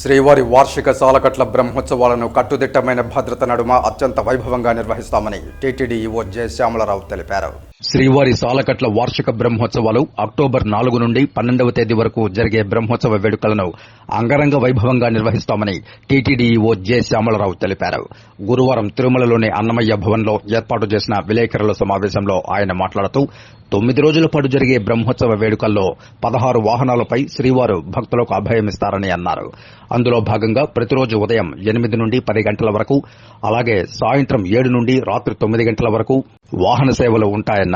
శ్రీవారి వార్షిక సాలకట్ల బ్రహ్మోత్సవాలను కట్టుదిట్టమైన భద్రత నడుమ అత్యంత వైభవంగా నిర్వహిస్తామని టీటీడీ ఈవో జె శ్యామలరావు తెలిపారు. శ్రీవారి సాలకట్ల వార్షిక బ్రహ్మోత్సవాలు అక్టోబర్ నాలుగు నుండి పన్నెండవ తేదీ వరకు జరిగే బ్రహ్మోత్సవ వేడుకలను అంగరంగ వైభవంగా నిర్వహిస్తామని టీటీడీఈఓ జె శ్యామలరావు తెలిపారు. గురువారం తిరుమలలోని అన్నమయ్య భవన్లో ఏర్పాటు చేసిన విలేకరుల సమావేశంలో ఆయన మాట్లాడుతూ తొమ్మిది రోజుల పాటు జరిగే బ్రహ్మోత్సవ వేడుకల్లో పదహారు వాహనాలపై శ్రీవారు భక్తులకు అభయమిస్తారని అన్నారు. అందులో భాగంగా ప్రతిరోజు ఉదయం ఎనిమిది నుండి పది గంటల వరకు అలాగే సాయంత్రం ఏడు నుండి రాత్రి తొమ్మిది గంటల వరకు వాహన సేవలు ఉంటాయన్నారు.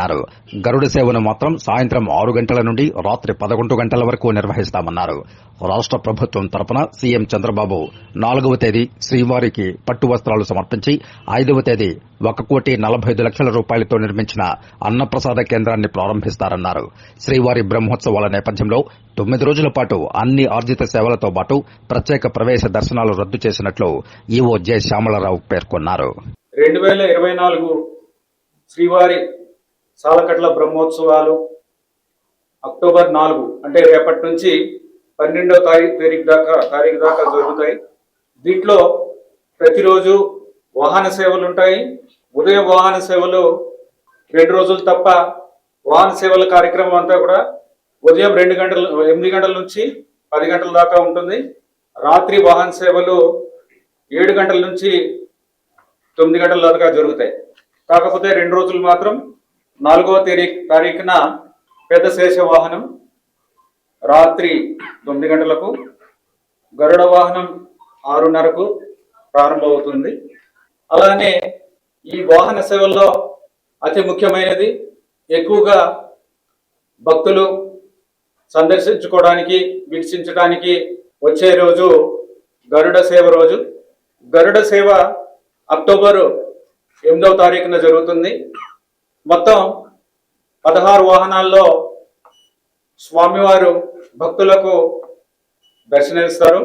గరుడ సేవను మాత్రం సాయంత్రం ఆరు గంటల నుండి రాత్రి పదకొండు గంటల వరకు నిర్వహిస్తామన్నారు. రాష్ట ప్రభుత్వం తరపున సీఎం చంద్రబాబు నాలుగవ తేదీ శ్రీవారికి పట్టు వస్త్రాలు సమర్పించి ఐదవ తేదీ ఒక కోటి నలభై ఐదు లక్షల రూపాయలతో నిర్మించిన అన్నప్రసాద కేంద్రాన్ని ప్రారంభిస్తారన్నారు. శ్రీవారి బ్రహ్మోత్సవాల నేపథ్యంలో తొమ్మిది రోజుల పాటు అన్ని ఆర్జిత సేవలతో పాటు ప్రత్యేక ప్రవేశ దర్శనాలు రద్దు చేసినట్లు ఈవో జె శ్యామలరావు పేర్కొన్నారు. రెండు వేల ఇరవై నాలుగు శ్రీవారి సాలకట్ల బ్రహ్మోత్సవాలు అక్టోబర్ నాలుగు అంటే రేపటి నుంచి పన్నెండో తారీఖు తారీఖు దాకా తారీఖు దాకా జరుగుతాయి. దీంట్లో ప్రతిరోజు వాహన సేవలు ఉంటాయి. ఉదయం వాహన సేవలు రెండు రోజులు తప్ప వాహన సేవల కార్యక్రమం అంతా కూడా ఉదయం రెండు గంటల ఎనిమిది గంటల నుంచి పది గంటల దాకా ఉంటుంది. రాత్రి వాహన సేవలు ఏడు గంటల నుంచి తొమ్మిది గంటల దాకా జరుగుతాయి. కాకపోతే రెండు రోజులు మాత్రం నాలుగవ తేదీ తారీఖున పెద్ద శేష వాహనం రాత్రి తొమ్మిది గంటలకు గరుడ వాహనం ఆరున్నరకు ప్రారంభమవుతుంది. అలానే ఈ వాహన సేవల్లో అతి ముఖ్యమైనది ఎక్కువగా భక్తులు సందర్శించుకోవడానికి వీక్షించడానికి వచ్చే రోజు గరుడ సేవ రోజు. గరుడ సేవ అక్టోబర్ ఎనిమిదవ తారీఖున జరుగుతుంది. మొత్తం పదహారు వాహనాల్లో స్వామివారు భక్తులకు దర్శనమిస్తారు.